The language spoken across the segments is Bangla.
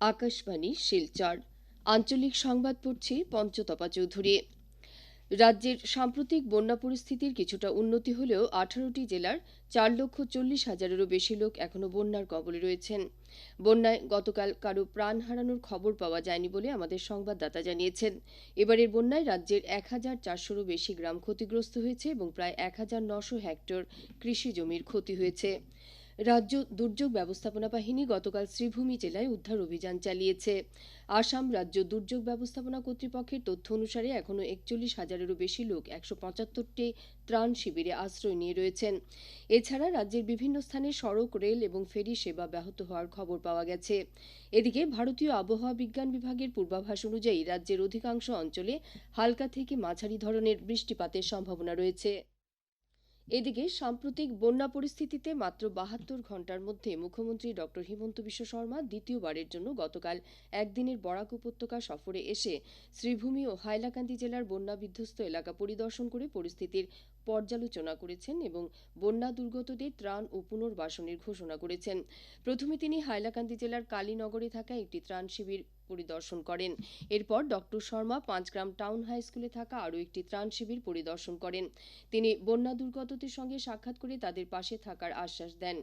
আকাশবাণী শিলচর। আঞ্চলিক সংবাদ পড়ছি পঞ্চতপা চৌধুরী। রাজ্যের সাম্প্রতিক বন্যা পরিস্থিতির কিছুটা উন্নতি হলেও আঠারোটি জেলার চার লক্ষ চল্লিশ হাজারেরও বেশি লোক এখনও বন্যার কবলে রয়েছেন। বন্যায় গতকাল কারও প্রাণ হারানোর খবর পাওয়া যায়নি বলে আমাদের সংবাদদাতা জানিয়েছেন। এবারের বন্যায় রাজ্যের এক হাজার চারশোরও বেশি গ্রাম ক্ষতিগ্রস্ত হয়েছে এবং প্রায় এক হাজার নশো হেক্টর কৃষি জমির ক্ষতি হয়েছে। রাজ্য দুর্যোগ ব্যবস্থাপনা বাহিনী গতকাল শ্রীভূমি জেলায় উদ্ধার অভিযান চালিয়েছে। আসাম রাজ্য দুর্যোগ ব্যবস্থাপনা কর্তৃপক্ষের তথ্য অনুসারে এখনও একচল্লিশ হাজারেরও বেশি লোক একশো পঁচাত্তরটি ত্রাণ শিবিরে আশ্রয় নিয়ে রয়েছেন। এছাড়া রাজ্যের বিভিন্ন স্থানে সড়ক, রেল এবং ফেরি সেবা ব্যাহত হওয়ার খবর পাওয়া গেছে। এদিকে ভারতীয় আবহাওয়া বিজ্ঞান বিভাগের পূর্বাভাস অনুযায়ী রাজ্যের অধিকাংশ অঞ্চলে হালকা থেকে মাঝারি ধরনের বৃষ্টিপাতের সম্ভাবনা রয়েছে। এদিকে সাম্প্রতিক বন্যা পরিস্থিতিতে মাত্র বাহাত্তর ঘণ্টার মধ্যে মুখ্যমন্ত্রী ডক্টর হিমন্ত বিশ্ব শর্মা দ্বিতীয়বারের জন্য গতকাল একদিনের বরাক উপত্যকা সফরে এসে শ্রীভূমি ও হাইলাকান্দি জেলার বন্যা বিধ্বস্ত এলাকা পরিদর্শন করে পরিস্থিতির পর্যালোচনা করেছেন এবং বন্যা দুর্গতদের ত্রাণ ও পুনর্বাসনের ঘোষণা করেছেন। প্রথমে তিনি হাইলাকান্দি জেলার কালীনগরে থাকা একটি ত্রাণ শিবির পরিদর্শন করেন। এরপর doctor Sharma Panchgram town high স্কুলে থাকা আরও একটি ত্রাণ শিবির পরিদর্শন করেন। তিনি বন্যা দুর্গতদের সঙ্গে সাক্ষাৎ করে তাদের পাশে থাকার আশ্বাস দেন।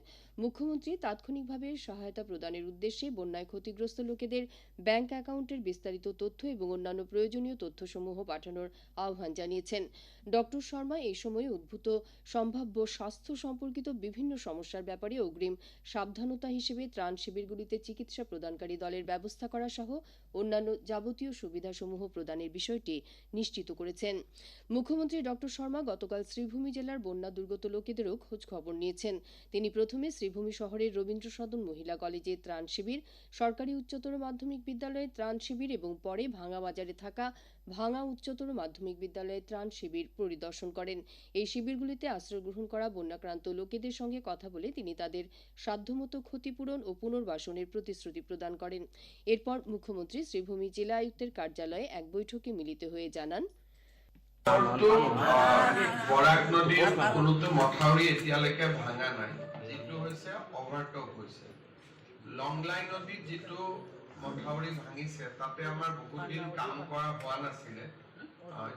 মুখ্যমন্ত্রী তাৎক্ষণিকভাবে সহায়তা প্রদানের উদ্দেশ্যে বন্যায় ক্ষতিগ্রস্ত লোকেদের ব্যাংক অ্যাকাউন্টের বিস্তারিত তথ্য এবং অন্যান্য প্রয়োজনীয় তথ্যসমূহ পাঠানোর আহ্বান জানিয়েছেন। ডক্টর শর্মা এই সময় উদ্ভূত সম্ভাব্য স্বাস্থ্য সম্পর্কিত বিভিন্ন সমস্যার ব্যাপারে অগ্রিম সাবধানতা হিসেবে ত্রাণ শিবিরগুলিতে চিকিৎসা প্রদানকারী দলের ব্যবস্থা করা সহ অন্যান্য যাবতীয় সুবিধাসমূহ প্রদানের বিষয়টি নিশ্চিত করেছেন। মুখ্যমন্ত্রী ডক্টর শর্মা গতকাল শ্রীভূমি জেলার বন্যা দুর্গত লোকেদেরও খোঁজ খবর নিয়েছেন। তিনি প্রথমে শ্রীভূমি শহরের রবীন্দ্র সদন মহিলা কলেজে ত্রাণ শিবির, সরকারি উচ্চতর মাধ্যমিক বিদ্যালয়ে ত্রাণ শিবির এবং পরে ভাঙা বাজারে থাকা ভাঙা উচ্চতর মাধ্যমিক বিদ্যালয়ে ত্রাণ শিবির পরিদর্শন করেন। এই শিবিরগুলিতে আশ্রয় গ্রহণ করা বন্যাক্রান্ত লোকেদের সঙ্গে কথা বলে তিনি তাদের সাধ্যমতো ক্ষতিপূরণ ও পুনর্বাসনের প্রতিশ্রুতি প্রদান করেন। এরপর মুখ্যমন্ত্রী শ্রীভূমি জেলা আয়ুক্তের কার্যালয়ে এক বৈঠকে মিলিত হয়ে জানান তো বৰাক নদীৰ কোনোটো মথাউৰি এতিয়ালৈকে ভাঙা নাই। যিটো হৈছে হৈছে। লংলাই নদীত যিটো মথাউৰি ভাঙিছে তাতে আমাৰ বহুত দিন কাম কৰা হোৱা নাছিলে আহ,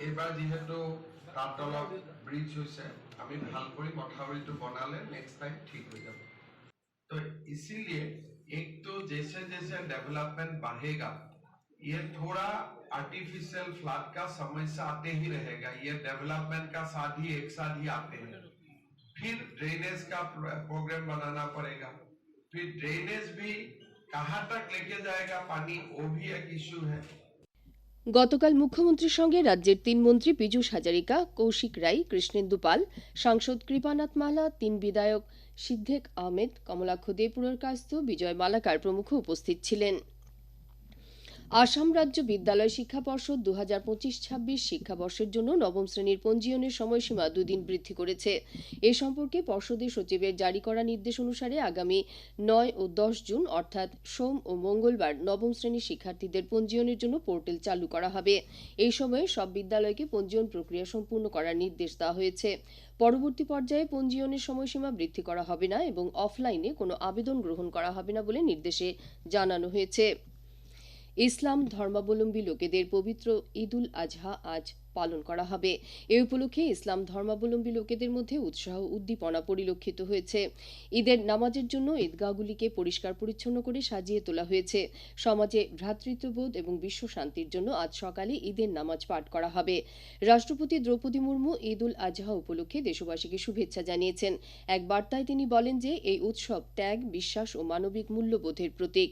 এইবাৰ যিহেতু তাত অলপ ব্ৰিজ হৈছে আমি ভাল কৰি মথাউৰিটো বনালে নেক্সট টাইম ঠিক হৈ যাব तो इसीलिए एक तो जैसे जैसे डेवलपमेंट बढ़ेगा ये थोड़ा आर्टिफिशियल फ्लड का समस्या आते ही रहेगा ये डेवलपमेंट का साथ ही एक साथ ही आते हैं फिर ड्रेनेज का प्र- प्रोग्राम बनाना पड़ेगा फिर ड्रेनेज भी कहाँ तक लेके जाएगा पानी वो भी एक इश्यू है গতকাল মুখ্যমন্ত্রীর সঙ্গে রাজ্যের তিন মন্ত্রী পীযূষ হাজারিকা কৌশিক রায় কৃষ্ণেন্দু পাল সাংসদ কৃপানাথ মালা তিন বিধায়ক সিদ্ধেক আহমেদ কমলাক্ষ দে পুরকাস্ত বিজয় মালাকার প্রমুখ উপস্থিত ছিলেন আসাম রাজ্য বিদ্যালয় শিক্ষা পর্ষদ দু হাজার পঁচিশ ছাব্বিশ শিক্ষাবর্ষের জন্য নবম শ্রেণির পঞ্জীয়নের সময়সীমা দুদিন বৃদ্ধি করেছে। এ সম্পর্কে পর্ষদের সচিবের জারি করা নির্দেশ অনুসারে আগামী নয় ও দশ জুন, অর্থাৎ সোম ও মঙ্গলবার, নবম শ্রেণির শিক্ষার্থীদের পঞ্জীয়নের জন্য পোর্টাল চালু করা হবে। এই সময়ে সব বিদ্যালয়কে পঞ্জীয়ন প্রক্রিয়া সম্পূর্ণ করার নির্দেশ দেওয়া হয়েছে। পরবর্তী পর্যায়ে পঞ্জীয়নের সময়সীমা বৃদ্ধি করা হবে না এবং অফলাইনে কোনো আবেদন গ্রহণ করা হবে না বলে নির্দেশে জানানো হয়েছে। ইসলাম ধর্মাবলম্বী লোকেদের পবিত্র ঈদুল আজহা আজ পালন করা হবে। এ উপলক্ষে ইসলাম ধর্মাবলম্বী লোকেদের মধ্যে উৎসাহ উদ্দীপনা পরিলক্ষিত হয়েছে। ঈদের নামাজের জন্য ঈদগাহগুলিকে পরিষ্কার পরিচ্ছন্ন করে সাজিয়ে তোলা হয়েছে। সমাজে ভ্রাতৃত্ববোধ এবং বিশ্ব শান্তির জন্য আজ সকালে ঈদের নামাজ পাঠ করা হবে। রাষ্ট্রপতি দ্রৌপদী মুর্মু ঈদ উল আজহা উপলক্ষে দেশবাসীকে শুভেচ্ছা জানিয়েছেন। এক বার্তায় তিনি বলেন যে, এই উৎসব ত্যাগ, বিশ্বাস ও মানবিক মূল্যবোধের প্রতীক।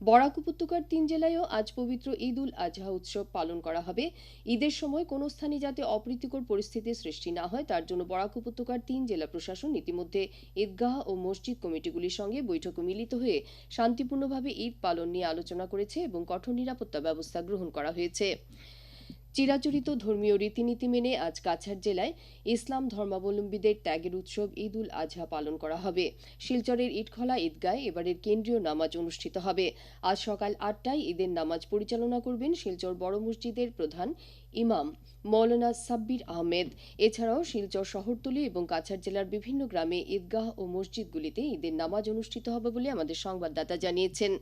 বরাক উপত্যকার তিন জেলায়ও আজ পবিত্র ঈদ উল আজহা উৎসব পালন করা হবে। ঈদের সময় কোনো স্থানে যাতে অপ্রীতিকর পরিস্থিতির সৃষ্টি না হয়, তার জন্য বরাক উপত্যকার তিন জেলা প্রশাসন ইতিমধ্যে ঈদগাহ ও মসজিদ কমিটিগুলির সঙ্গে বৈঠকে মিলিত হয়ে শান্তিপূর্ণভাবে ঈদ পালন নিয়ে আলোচনা করেছে এবং কঠোর নিরাপত্তা ব্যবস্থা গ্রহণ করা হয়েছে। চিরাচরিত ধর্মীয় রীতিনীতি মেনে আজ কাছাড় জেলায় ইসলাম ধর্মাবলম্বীদের ত্যাগের উৎসব ঈদ উল আজহা পালন করা হবে। শিলচরের ইটখলা ঈদগায় এবারের কেন্দ্রীয় নামাজ অনুষ্ঠিত হবে। আজ সকাল আটটায় ঈদের নামাজ পরিচালনা করবেন শিলচর বড় মসজিদের প্রধান ইমাম মৌলানা সাব্বির আহমেদ। এছাড়াও শিলচর শহরতলি এবং কাছাড় জেলার বিভিন্ন গ্রামে ঈদগাহ ও মসজিদগুলিতে ঈদের নামাজ অনুষ্ঠিত হবে বলে আমাদের সংবাদদাতা জানিয়েছেন।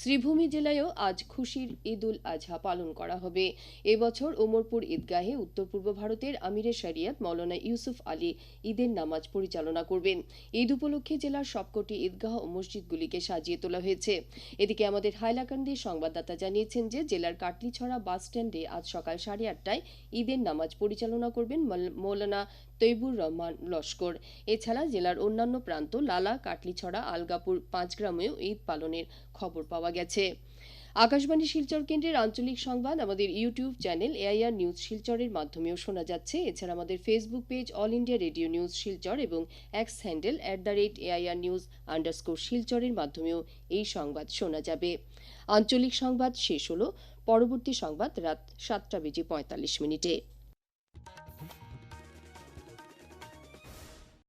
শ্রীভূমি জেলায়ও আজ খুশির ঈদ উল আজহা পালন করা হবে। এবছর ওমরপুর ঈদগাহে উত্তর পূর্ব ভারতের আমিরে শরিয়ত, মৌলানা ইউসুফ আলী ঈদের নামাজ পরিচালনা করবেন। ঈদ উপলক্ষে জেলার সবকটি ঈদগাহ ও মসজিদগুলিকে সাজিয়ে তোলা হয়েছে। এদিকে আমাদের হাইলাকান্দির সংবাদদাতা জানিয়েছেন যে, জেলার কাটলিছড়া বাস স্ট্যান্ডে আজ সকাল সাড়ে আটটায় ঈদের নামাজ পরিচালনা করবেন মল- মৌলানা তৈবুর রহমান লস্কর। এছাড়া জেলার অন্যান্য প্রান্ত লালা, কাটলিছড়া, আলগাপুর পাঁচগ্রামেও ঈদ পালনের খবর পাওয়া গেছে। আকাশবাণী শিলচর কেন্দ্রের আঞ্চলিক সংবাদ, আমাদের ইউটিউব চ্যানেল এআইআর নিউজ শিলচরের মাধ্যমেও শোনা যাচ্ছে। এছাড়া আমাদের Facebook page All India Radio News Silchar এবং X handle at the rate AIR news underscore শিলচরের মাধ্যমেও এই সংবাদ শোনা যাবে। আঞ্চলিক সংবাদ শেষ হল। পরবর্তী সংবাদ রাত সাতটা বেজে পঁয়তাল্লিশ মিনিটে।